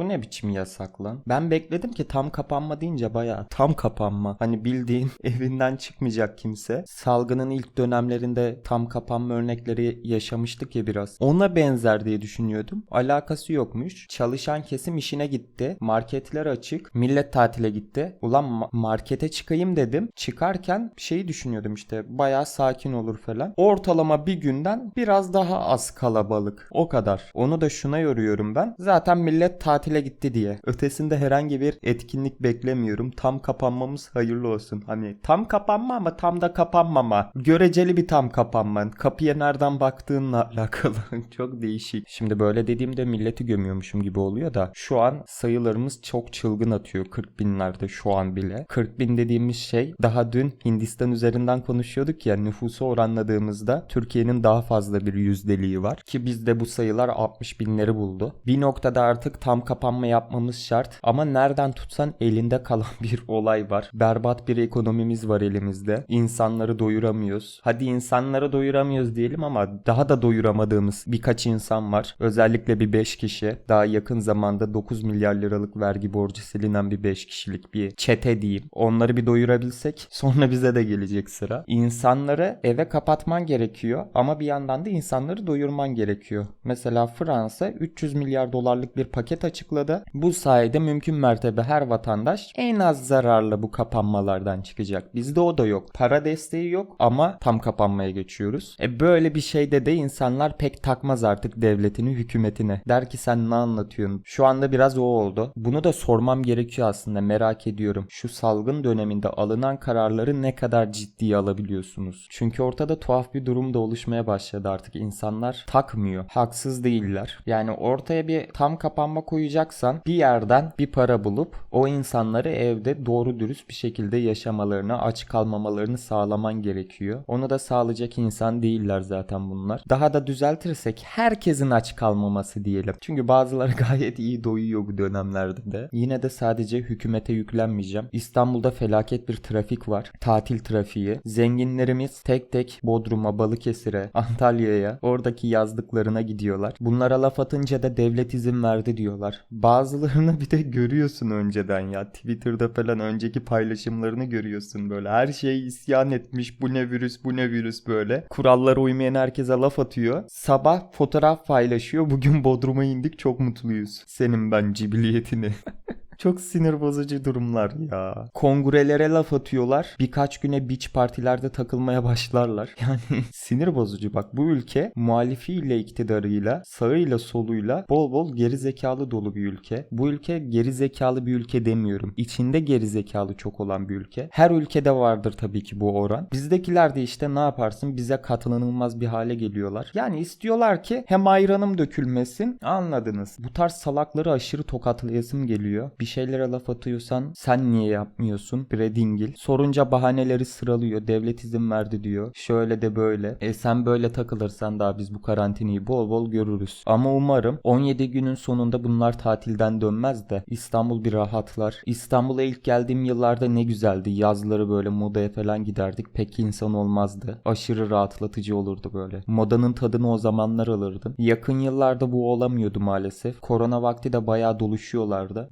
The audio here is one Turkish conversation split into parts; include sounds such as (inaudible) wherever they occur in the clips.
Bu ne biçim yasak lan? Ben bekledim ki tam kapanma deyince bayağı tam kapanma. Hani bildiğin (laughs) evinden çıkmayacak kimse. Salgının ilk dönemlerinde tam kapanma örnekleri yaşamıştık ya biraz. Ona benzer diye düşünüyordum. Alakası yokmuş. Çalışan kesim işine gitti. Marketler açık. Millet tatile gitti. Ulan ma- markete çıkayım dedim. Çıkarken şeyi düşünüyordum işte. Bayağı sakin olur falan. Ortalama bir günden biraz daha az kalabalık. O kadar. Onu da şuna yoruyorum ben. Zaten millet tatile gitti diye. Ötesinde herhangi bir etkinlik beklemiyorum. Tam kapanmamız hayırlı olsun. Hani tam kapanma ama tam da kapanmama. Göreceli bir tam kapanma. Kapıya nereden baktığınla (laughs) alakalı. çok değişik. Şimdi böyle dediğimde milleti gömüyormuşum gibi oluyor da şu an sayılarımız çok çılgın atıyor. 40 binlerde şu an bile. 40 bin dediğimiz şey daha dün Hindistan üzerinden konuşuyorduk ya nüfusu oranladığımızda Türkiye'nin daha fazla bir yüzdeliği var. Ki bizde bu sayılar 60 binleri buldu. Bir noktada artık tam kapanma yapmamız şart. Ama nereden tutsan elinde kalan (laughs) bir olay var. Berbat bir ekonomimiz var elimizde. İnsanları doyuramıyoruz. Hadi insanları doyuramıyoruz diyelim ama daha da doyuramadığımız birkaç insan var. Özellikle bir 5 kişi. Daha yakın zamanda 9 milyar liralık vergi borcu silinen bir 5 kişilik bir çete diyeyim. Onları bir doyurabilsek (laughs) sonra bize de gelecek sıra. İnsanları eve kapatman gerekiyor ama bir yandan da insanları doyurman gerekiyor. Mesela Fransa 300 milyar dolarlık bir paket açıkladı. Bu sayede mümkün mertebe her vatandaş en az zararla bu kapanmalardan çıkacak. Bizde o da yok. Para desteği yok ama tam kapanmaya geçiyoruz. E böyle bir şeyde de insanlar pek takmaz artık devletini, hükümetine. Der ki sen ne anlatıyorsun? Şu anda biraz o oldu. Bunu da sormam gerekiyor aslında merak ediyorum. Şu salgın döneminde alınan kararları ne kadar ciddiye alabiliyorsunuz? Çünkü ortada tuhaf bir durum da oluşmaya başladı artık. İnsanlar takmıyor. Haksız değiller. Yani ortaya bir tam kapanma koyacaksan bir yerden bir para bulup o insanları evde doğru dürüst bir şekilde yaşamalarını, aç kalmamalarını sağlaman gerekiyor. Onu da sağlayacak insan değiller zaten bunlar. Daha da düzeltirsek herkesin aç kalmaması diyelim. Çünkü bazıları (laughs) gayet iyi doyuyor bu dönemlerde de. Yine de sadece hükümete yüklenmeyeceğim. İstanbul'da felaket bir trafik var. Tatil trafiği. Zenginlerimiz tek tek Bodrum'a, Balıkesir'e, Antalya'ya, oradaki yazlıklarına gidiyorlar. Bunlara laf atınca da devlet izin verdi diyorlar. Bazılarını bir de görüyorsun önceden ya. Twitter'da falan önceki paylaşımlarını görüyorsun böyle. Her şey isyan etmiş. Bu ne virüs, bu ne virüs böyle. Kurallara uymayan herkese laf atıyor. Sabah fotoğraf paylaşıyor. Bugün Bodrum'a indik çok mutluyuz. Senin ben cibiliyetini. (laughs) Çok sinir bozucu durumlar ya. Kongrelere laf atıyorlar. Birkaç güne beach partilerde takılmaya (laughs) başlarlar. Yani (laughs) sinir bozucu bak bu ülke muhalifiyle iktidarıyla sağıyla soluyla bol bol geri zekalı dolu bir ülke. Bu ülke geri zekalı bir ülke demiyorum. İçinde geri zekalı çok olan bir ülke. Her ülkede vardır tabii ki bu oran. Bizdekiler de işte ne yaparsın bize katlanılmaz bir hale geliyorlar. Yani istiyorlar ki hem ayranım dökülmesin anladınız. Bu tarz salakları aşırı tokatlayasım geliyor. Bir şeylere laf atıyorsan sen niye yapmıyorsun? Bredingil. Sorunca bahaneleri sıralıyor. Devlet izin verdi diyor. Şöyle de böyle. E sen böyle takılırsan daha biz bu karantinayı bol bol görürüz. Ama umarım 17 günün sonunda bunlar tatilden dönmez de İstanbul bir rahatlar. İstanbul'a ilk geldiğim yıllarda ne güzeldi. Yazları böyle modaya falan giderdik. Pek insan olmazdı. Aşırı rahatlatıcı olurdu böyle. Modanın tadını o zamanlar alırdım. Yakın yıllarda bu olamıyordu maalesef. Korona vakti de bayağı doluşuyorlardı.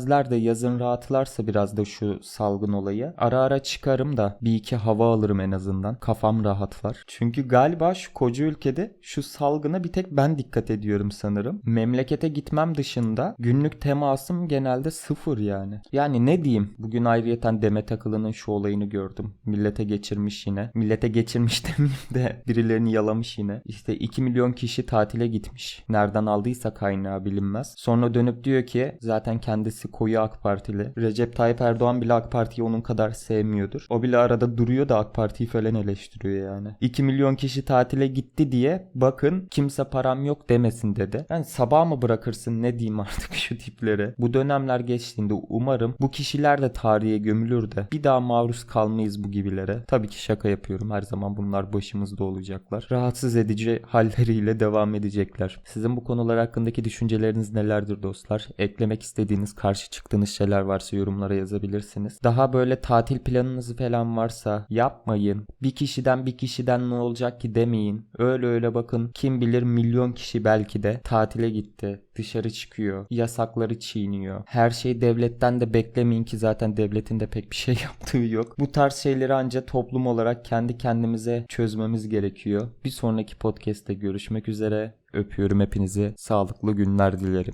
Dönmezler de yazın rahatlarsa biraz da şu salgın olayı. Ara ara çıkarım da bir iki hava alırım en azından. Kafam rahatlar. Çünkü galiba şu koca ülkede şu salgına bir tek ben dikkat ediyorum sanırım. Memlekete gitmem dışında günlük temasım genelde sıfır yani. Yani ne diyeyim? Bugün ayrıyeten Demet Akıllı'nın şu olayını gördüm. Millete geçirmiş yine. Millete geçirmiş (laughs) demeyeyim de birilerini yalamış yine. İşte 2 milyon kişi tatile gitmiş. Nereden aldıysa kaynağı bilinmez. Sonra dönüp diyor ki zaten kendisi koyu AK Partili. Recep Tayyip Erdoğan bile AK Parti'yi onun kadar sevmiyordur. O bile arada duruyor da AK Parti'yi falan eleştiriyor yani. 2 milyon kişi tatile gitti diye bakın kimse param yok demesin dedi. Yani sabah mı bırakırsın ne diyeyim (laughs) artık şu tiplere. Bu dönemler geçtiğinde umarım bu kişiler de tarihe gömülür de bir daha maruz kalmayız bu gibilere. Tabii ki şaka yapıyorum. Her zaman bunlar başımızda olacaklar. Rahatsız edici (laughs) halleriyle devam edecekler. Sizin bu konular hakkındaki düşünceleriniz nelerdir dostlar? Eklemek istediğiniz, karşı çıktığınız şeyler varsa yorumlara yazabilirsiniz. Daha böyle tatil planınız falan varsa yapmayın. Bir kişiden bir kişiden ne olacak ki demeyin. Öyle öyle bakın kim bilir milyon kişi belki de tatile gitti. Dışarı çıkıyor. Yasakları çiğniyor. Her şeyi devletten de beklemeyin ki zaten devletin de pek bir şey (laughs) yaptığı yok. Bu tarz şeyleri ancak toplum olarak kendi kendimize çözmemiz gerekiyor. Bir sonraki podcast'te görüşmek üzere. Öpüyorum hepinizi. Sağlıklı günler dilerim.